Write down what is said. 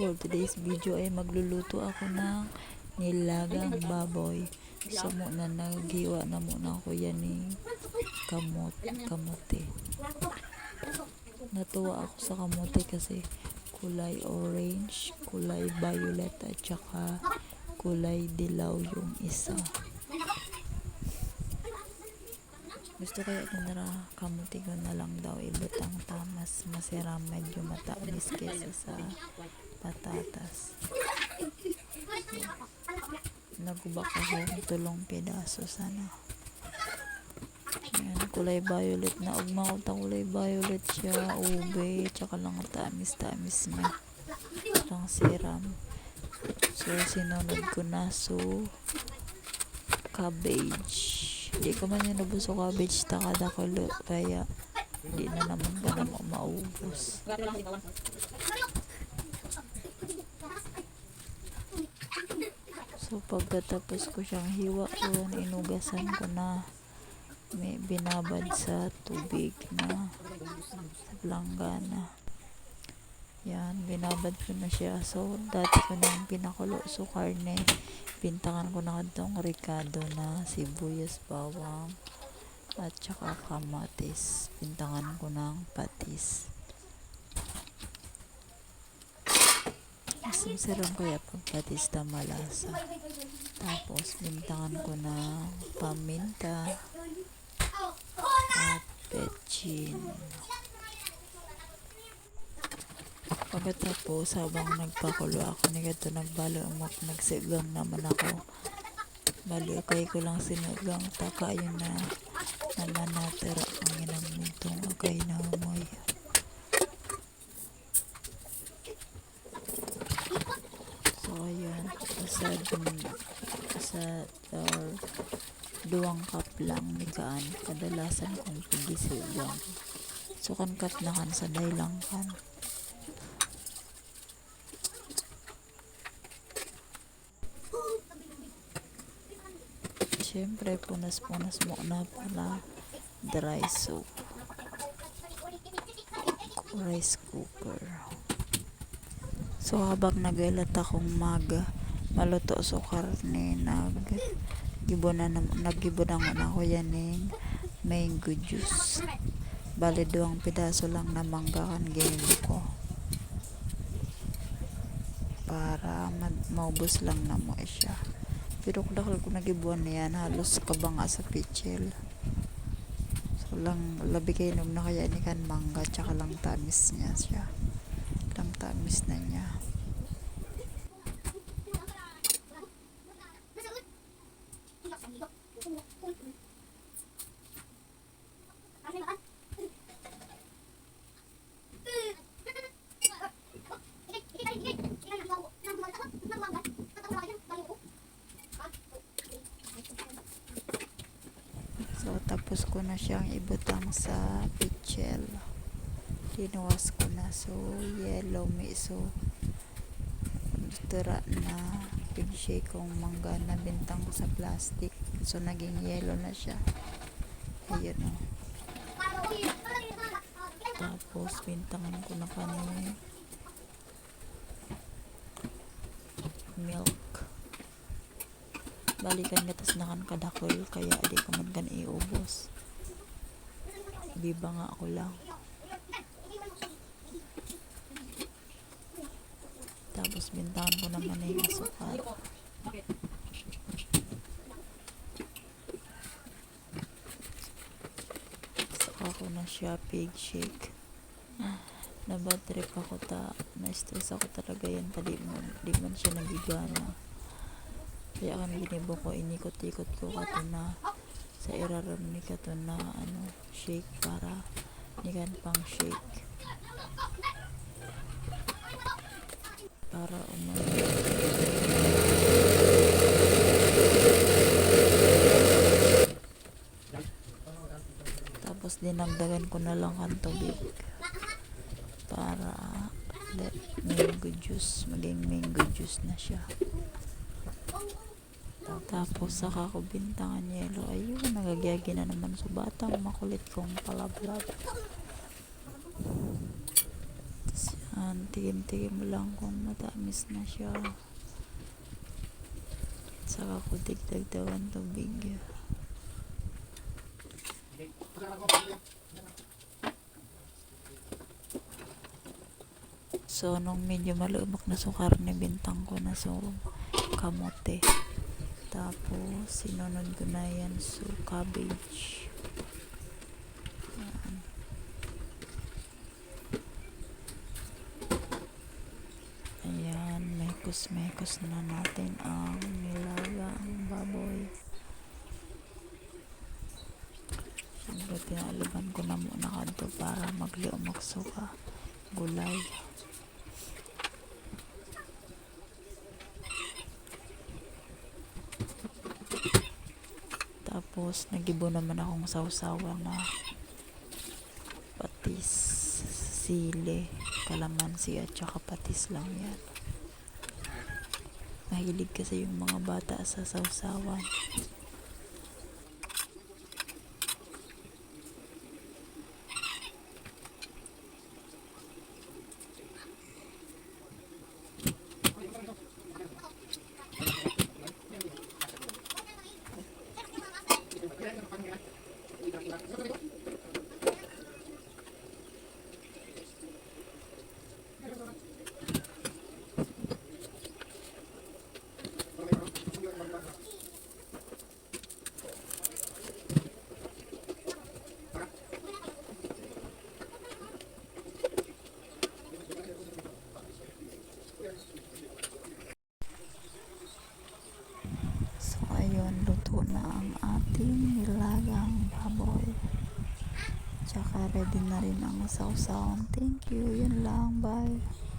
For today's video ay magluluto ako ng nilagang baboy. So muna naghiwa na muna ako yan ni kamot, kamote. Natuwa ako sa kamote kasi kulay orange, kulay violet at saka kulay dilaw yung isa. Gusto kaya ito na kamuti ko na lang daw ibutang tamas masira medyo matamis kesa sa patatas. Nagubak ako ng tulong pedaso sana. Ayan, kulay violet na ugma ko ta kulay violet siya, ube, tsaka lang ang tamis-tamis niya. Lang siram. So, sinunod ko na so cabbage. Di ko man yung nabuso cabbage takada ko. Kaya di na naman ka na. So pagkatapos ko siyang hiwa yun, inugasan ko na may binabad sa tubig na sa langgana. Yan, binabad ko na siya. So, dati ko nang pinakulo. So, karne, bintangan ko na itong ricado na sibuyas, bawang, at saka kamatis. Bintangan ko ng patis. Kaya pag patis na malasa. Tapos, bintangan ko ng paminta at petchin. Pagkatapos, habang nagpakulo ako, nagato nagbalo umok, nagsigang naman ako. Bali, okay ko lang sinugang, taka yun na naman natira ang inamintong okay na umoy. So, ayan, sa sa or duwang cup lang ni kaan kadalasan kong pagisigang so kan cup na kan sa lang kan Siyempre, punas-punas mo na pala dry soap. Rice cooker. So, habang nagalat akong mag maluto so karne, nag gibunan na naggibunan ko na ako yan ng mango juice. Bali, doang pidaso lang na mangga kan ginilo ko. Para maubos lang na mo siya. Pero kung dakal ko nagibuan na yan, halos kabanga sa pichel. So lang, labi kayo nung na kaya ni kan mangga, tsaka lang tamis niya siya. Lang tamis na niya. So, tapos ko na siyang ibutang sa pichel. Dinuwas ko na. So, yellow mi. So, tira na pinshake kong mangga na bintang ko sa plastic. So, naging yellow na siya. Ayun o. Tapos, bintangan ko na kami milk. Balikan ka tas nakan kadakol kaya di ko man kan iubos. Biba nga ako lang. Tapos bintangan ko naman na yung asukal. Saka ko na siya pig shake. Nabad trip ako ta. Na-stress ako talaga yan. Tadi man, di man siya nagigana. Kaya kan ginibo ko, inikot-ikot ko kato na sa iraram ni kato na ano, shake para nikan pang shake. Para umay. Tapos dinagdagan ko na lang ang tubig para let mango juice maging mango juice na siya tapos saka ko bintangan yelo ayun nagagyagi na naman sa batang makulit kong palablab Yan, tigim-tigim lang kung matamis na siya. Saka ko digdagdagan tubig. So, nung medyo malubak na sukar, nibintang ko na so kamote. Tapos, sinunod ko na yan so cabbage. Yan. Ayan, mekos-mekos na natin ang nilagang baboy. Siyempre, pinaliban ko na muna kanto para magliw magsuka. Gulay. Tapos, nagibo naman akong sausawa na patis, sili, kalamansi at saka patis lang yan. Mahilig kasi yung mga bata sa sausawan. So, ayun, luto na ang ating nilagang baboy. Tsaka ready na rin ang sausawan. Thank you. Yun lang. Bye.